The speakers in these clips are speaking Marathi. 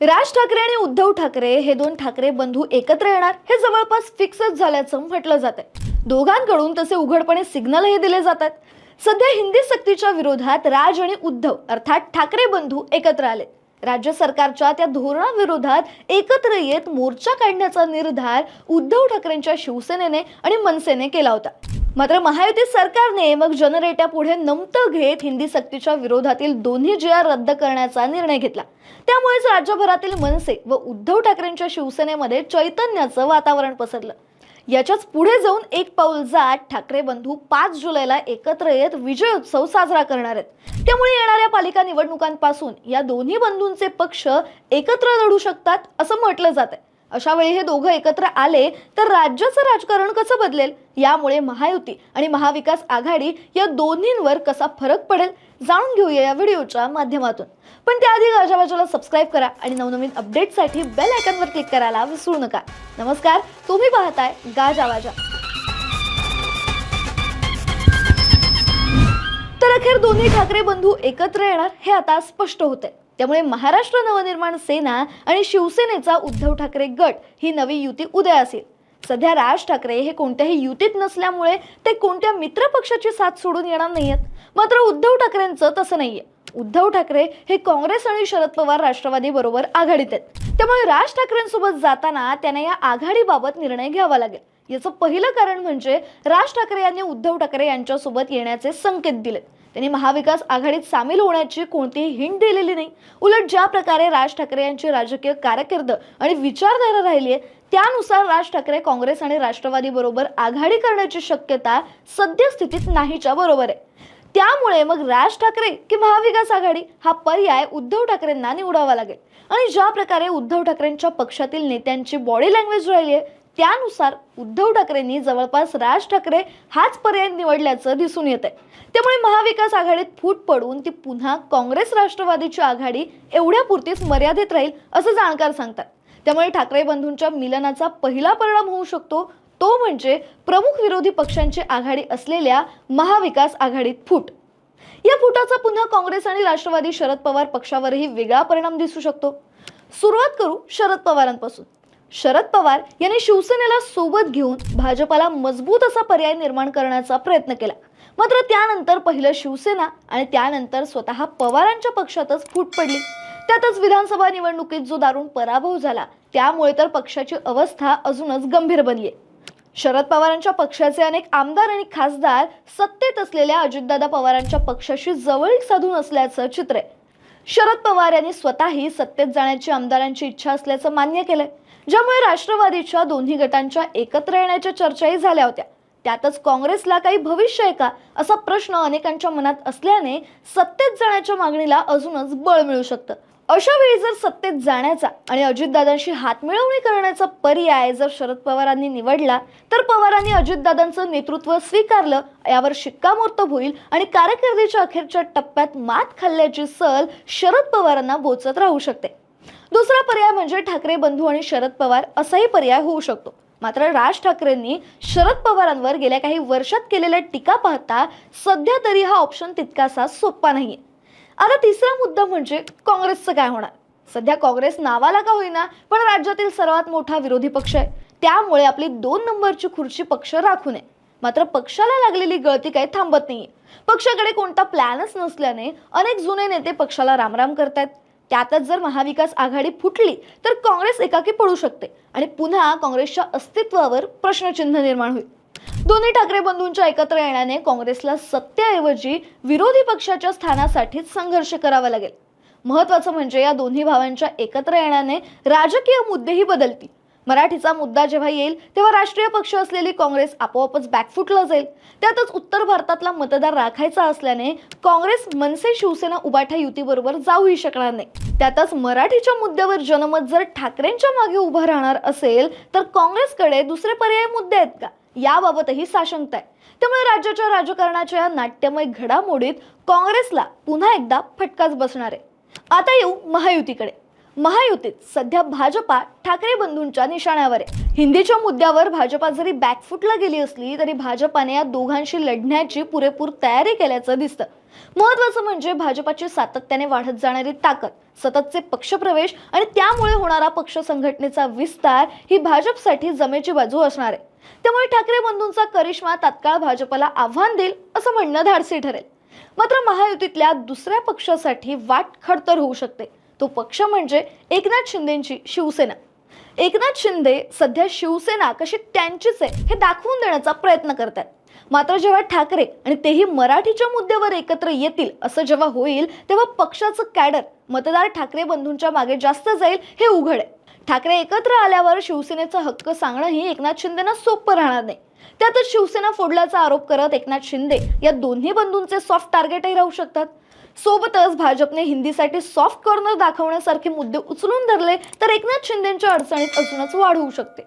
राज ठाकरे आणि उद्धव ठाकरे हे दोन ठाकरे बंधू एकत्र येणार हे जवळपास फिक्सच झाल्याचं म्हटलं जात आहे दोघांकडून तसे उघडपणे सिग्नलही दिले जातात. सध्या हिंदी सक्तीच्या विरोधात राज आणि उद्धव अर्थात ठाकरे बंधू एकत्र आले. राज्य सरकारच्या त्या धोरणाविरोधात एकत्र येत मोर्चा काढण्याचा निर्धार उद्धव ठाकरेंच्या शिवसेनेने आणि मनसेने केला होता. मात्र महायुती सरकारने मग जनरेट्या पुढे नमतं घेत हिंदी सक्तीच्या विरोधातील दोन्ही जी आर रद्द करण्याचा निर्णय घेतला. त्यामुळेच राज्यभरातील मनसे व उद्धव ठाकरेंच्या शिवसेनेमध्ये चैतन्याचं वातावरण पसरलं. याच्याच पुढे जाऊन एक पाऊल जात ठाकरे बंधू पाच जुलैला एकत्र येत विजयोत्सव साजरा करणार आहेत. त्यामुळे येणाऱ्या पालिका निवडणुकांपासून या दोन्ही बंधूंचे पक्ष एकत्र लढू शकतात असं म्हटलं जात आहे अशा वेळी हे दोघं एकत्र आले तर राज्याचं राजकारण कसं बदलेल? यामुळे महायुती आणि महाविकास आघाडी या दोन्हींवर कसा फरक पडेल? जाणून घेऊया या व्हिडिओच्या माध्यमातून. पण त्याआधी गाजावाजाला सबस्क्राईब करा आणि नवनवीन अपडेटसाठी बेल आयकॉनवर क्लिक करायला विसरू नका. नमस्कार तुम्ही पाहताय गाजावाजा तर अखेर दोन्ही ठाकरे बंधू एकत्र येणार हे आता स्पष्ट होते त्यामुळे महाराष्ट्र नवनिर्माण सेना आणि शिवसेनेचा उद्धव ठाकरे गट ही नवी युती उद्या असेल. सध्या राज ठाकरे हे कोणत्याही युतीत नसल्यामुळे ते कोणत्या मित्रपक्षाची साथ सोडून येणार नाहीयेत. मात्र उद्धव ठाकरेंचं तसं नाहीये. उद्धव ठाकरे हे काँग्रेस आणि शरद पवार राष्ट्रवादी बरोबर आघाडीत आहेत. त्यामुळे राज ठाकरेंसोबत जाताना त्यांना या आघाडीबाबत निर्णय घ्यावा लागेल. याचं पहिलं कारण म्हणजे राज ठाकरे यांनी उद्धव ठाकरे यांच्यासोबत येण्याचे संकेत दिलेत. त्यांनी महाविकास आघाडीत सामील होण्याची कोणतीही हिंट दिलेली नाही. उलट ज्या प्रकारे राज ठाकरे यांची राजकीय कारकीर्द आणि विचारधारा राहिली आहे त्यानुसार राज ठाकरे काँग्रेस आणि राष्ट्रवादी बरोबर आघाडी करण्याची शक्यता सद्यस्थितीत नाहीच्या बरोबर आहे. त्यामुळे मग राज ठाकरे की महाविकास आघाडी हा पर्याय उद्धव ठाकरेंना निवडावा लागेल. आणि ज्या प्रकारे उद्धव ठाकरेंच्या पक्षातील नेत्यांची बॉडी लँग्वेज राहिली आहे त्यानुसार उद्धव ठाकरेंनी जवळपास राज ठाकरे हाच पर्याय निवडल्याचं दिसून येत आहे त्यामुळे महाविकास आघाडीत फूट पडून ती पुन्हा काँग्रेस राष्ट्रवादीची आघाडी एवढ्यापुरतीच मर्यादित राहील असं जाणकार सांगतात. त्यामुळे ठाकरे बंधूंच्या मिलनाचा पहिला परिणाम होऊ शकतो तो म्हणजे प्रमुख विरोधी पक्षांची आघाडी असलेल्या महाविकास आघाडीत फूट. या फुटाचा पुन्हा काँग्रेस आणि राष्ट्रवादी शरद पवार पक्षावरही वेगळा परिणाम दिसू शकतो. सुरुवात करू शरद पवारांपासून. शरद पवार यांनी शिवसेनेला सोबत घेऊन भाजपाला मजबूत असा पर्याय निर्माण करण्याचा प्रयत्न केला. मात्र त्यानंतर पहिलं शिवसेना आणि त्यानंतर स्वतः पवारांच्या पक्षातच फूट पडली. त्यातच विधानसभा निवडणुकीत जो दारुण पराभव झाला त्यामुळे तर पक्षाची अवस्था अजूनच गंभीर बनली शरद पवारांच्या पक्षाचे अनेक आमदार आणि खासदार सत्तेत असलेल्या अजितदादा पवारांच्या पक्षाशी जवळीक साधून असल्याचं चित्र आहे. शरद पवार यांनी स्वतःही सत्तेत जाण्याची आमदारांची इच्छा असल्याचं मान्य केलंय. ज्यामुळे राष्ट्रवादीच्या दोन्ही गटांच्या एकत्र येण्याच्या चर्चाही झाल्या होत्या. त्यातच काँग्रेसला काही भविष्य आहे का असा प्रश्न अनेकांच्या मनात असल्याने सत्तेत जाण्याच्या मागणीला अजूनच बळ मिळू शकतं. अशा वेळी जर सत्तेत जाण्याचा आणि अजितदादांशी हातमिळवणी करण्याचा पर्याय जर शरद पवारांनी निवडला तर पवारांनी अजितदादांचं नेतृत्व स्वीकारलं यावर शिक्कामोर्तब होईल आणि कारकिर्दीच्या अखेरच्या टप्प्यात मात खाल्ल्याची सल शरद पवारांना बोचत राहू शकते. दुसरा पर्याय म्हणजे ठाकरे बंधू आणि शरद पवार असाही पर्याय होऊ शकतो. मात्र राज ठाकरेंनी शरद पवारांवर गेल्या काही वर्षात केलेल्या टीका पाहता सध्या तरी हा ऑप्शन तितकासा सोपा नाहीये. आता तिसरा मुद्दा म्हणजे काँग्रेसचं काय होणार? सध्या काँग्रेस नावाला का होईना पण राज्यातील सर्वात मोठा विरोधी पक्ष आहे. त्यामुळे आपली दोन नंबरची खुर्ची पक्ष राखू नये. मात्र पक्षाला लागलेली गळती काही थांबत नाहीये. पक्षाकडे कोणता प्लॅनच नसल्याने अनेक जुने नेते पक्षाला रामराम करतायत. त्यातच जर महाविकास आघाडी फुटली तर काँग्रेस एकाकी पडू शकते. आणि पुन्हा काँग्रेसच्या अस्तित्वावर प्रश्नचिन्ह निर्माण होईल. दोन्ही ठाकरे बंधूंच्या एकत्र येण्याने काँग्रेसला सत्तेऐवजी विरोधी पक्षाच्या स्थानासाठीच संघर्ष करावा लागेल. महत्वाचं म्हणजे या दोन्ही भावांच्या एकत्र येण्याने राजकीय मुद्देही बदलतील. मराठीचा मुद्दा जेव्हा येईल तेव्हा राष्ट्रीय पक्ष असलेली काँग्रेस आपोआपच बॅकफुटला जाईल. त्यातच उत्तर भारतातला मतदार राखायचा असल्याने काँग्रेस मनसे शिवसेना उबाठा युतीबरोबर जाऊही शकणार नाही. त्यातच मराठीच्या मुद्द्यावर जनमत जर ठाकरेंच्या मागे उभं राहणार असेल तर काँग्रेसकडे दुसरे पर्याय मुद्दे आहेत का? याबाबतही साशंकता आहे. त्यामुळे राज्याच्या राजकारणाच्या या नाट्यमय घडामोडीत काँग्रेसला पुन्हा एकदा फटकाच बसणार आहे. आता येऊ महायुतीकडे. महायुतीत सध्या भाजपा ठाकरे बंधूंच्या निशाण्यावर आहे. हिंदीच्या मुद्द्यावर भाजपा जरी बॅकफुटला गेली असली तरी भाजपाने या दोघांशी लढण्याची पुरेपूर तयारी केल्याचं दिसतं. महत्वाचं म्हणजे भाजपाची सातत्याने वाढत जाणारी ताकद सततचे पक्षप्रवेश आणि त्यामुळे होणारा पक्ष संघटनेचा विस्तार ही भाजपसाठी जमेची बाजू असणार आहे. त्यामुळे ठाकरे बंधूंचा करिश्मा तात्काळ भाजपला आव्हान देईल असं म्हणणं धाडसी ठरेल. मात्र महायुतीतल्या दुसऱ्या पक्षासाठी वाट खडतर होऊ शकते. तो पक्ष म्हणजे एकनाथ शिंदेची शिवसेना. एकनाथ शिंदे सध्या शिवसेना कशी त्यांचीच आहे हे दाखवून देण्याचा प्रयत्न करतात. मात्र जेव्हा ठाकरे आणि तेही मराठीच्या मुद्द्यावर एकत्र येतील असं जेव्हा होईल तेव्हा पक्षाचं कॅडर मतदार ठाकरे बंधूंच्या मागे जास्त जाईल हे उघड आहे. ठाकरे एकत्र आल्यावर शिवसेनेचा हक्क सांगणंही एकनाथ शिंदेना सोपं राहणार नाही. त्यातच शिवसेना फोडल्याचा आरोप करत एकनाथ शिंदे या दोन्ही बंधूंचे सॉफ्ट टार्गेटही राहू शकतात. सोबतच भाजपने हिंदीसाठी सॉफ्ट कॉर्नर दाखवण्यासारखे मुद्दे उचलून धरले तर एकनाथ शिंदेच्या अडचणीत अजूनच वाढ होऊ शकते.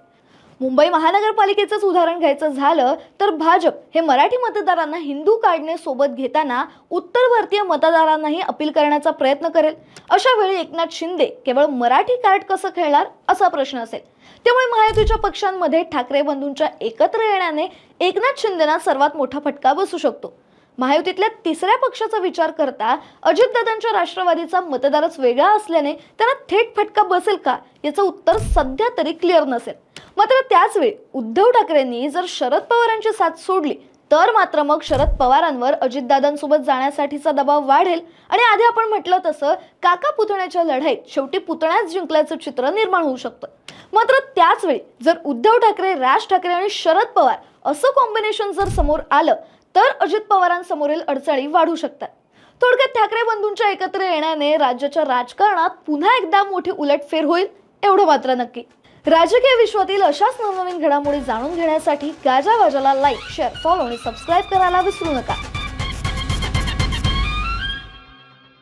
मुंबई महानगरपालिकेचंच उदाहरण घ्यायचं झालं तर भाजप हे मराठी मतदारांना हिंदू काढणे सोबत घेताना उत्तर भारतीय मतदारांनाही अपील करण्याचा प्रयत्न करेल. अशा वेळी एकनाथ शिंदे केवळ मराठी कार्ड कसं खेळणार असा प्रश्न असेल. त्यामुळे महायुतीच्या पक्षांमध्ये ठाकरे बंधूंच्या एकत्र येण्याने एकनाथ शिंदेना सर्वात मोठा फटका बसू शकतो. महायुतीतल्या तिसऱ्या पक्षाचा विचार करता अजितदादांच्या राष्ट्रवादीचा मतदारच वेगळा असल्याने त्यांना थेट फटका बसेल का याचं उत्तर सध्या तरी क्लिअर नसेल. मात्र त्याच वेळी उद्धव ठाकरेंनी जर शरद पवारांची साथ सोडली तर मात्र मग शरद पवारांवर अजितदादांसोबत जाण्यासाठीचा दबाव वाढेल. आणि आधी आपण म्हटलं तसं काका पुतण्याच्या लढाईत शेवटी पुतण्याच जिंकल्याचं चित्र निर्माण होऊ शकतं. मात्र त्याच वेळी जर उद्धव ठाकरे राज ठाकरे आणि शरद पवार असं कॉम्बिनेशन जर समोर आलं तर अजित पवारांसमोरील अडचणी वाढू शकतात. थोडक्यात ठाकरे बंधूंच्या एकत्र येण्याने राज्याच्या राजकारणात पुन्हा एकदा मोठी उलटफेर होईल एवढं मात्र नक्की. राजकीय विश्वातील अशाच नवनवीन घडामोडी जाणून घेण्यासाठी गाजावाजाला लाईक शेअर फॉलो आणि सबस्क्राईब करायला विसरू नका.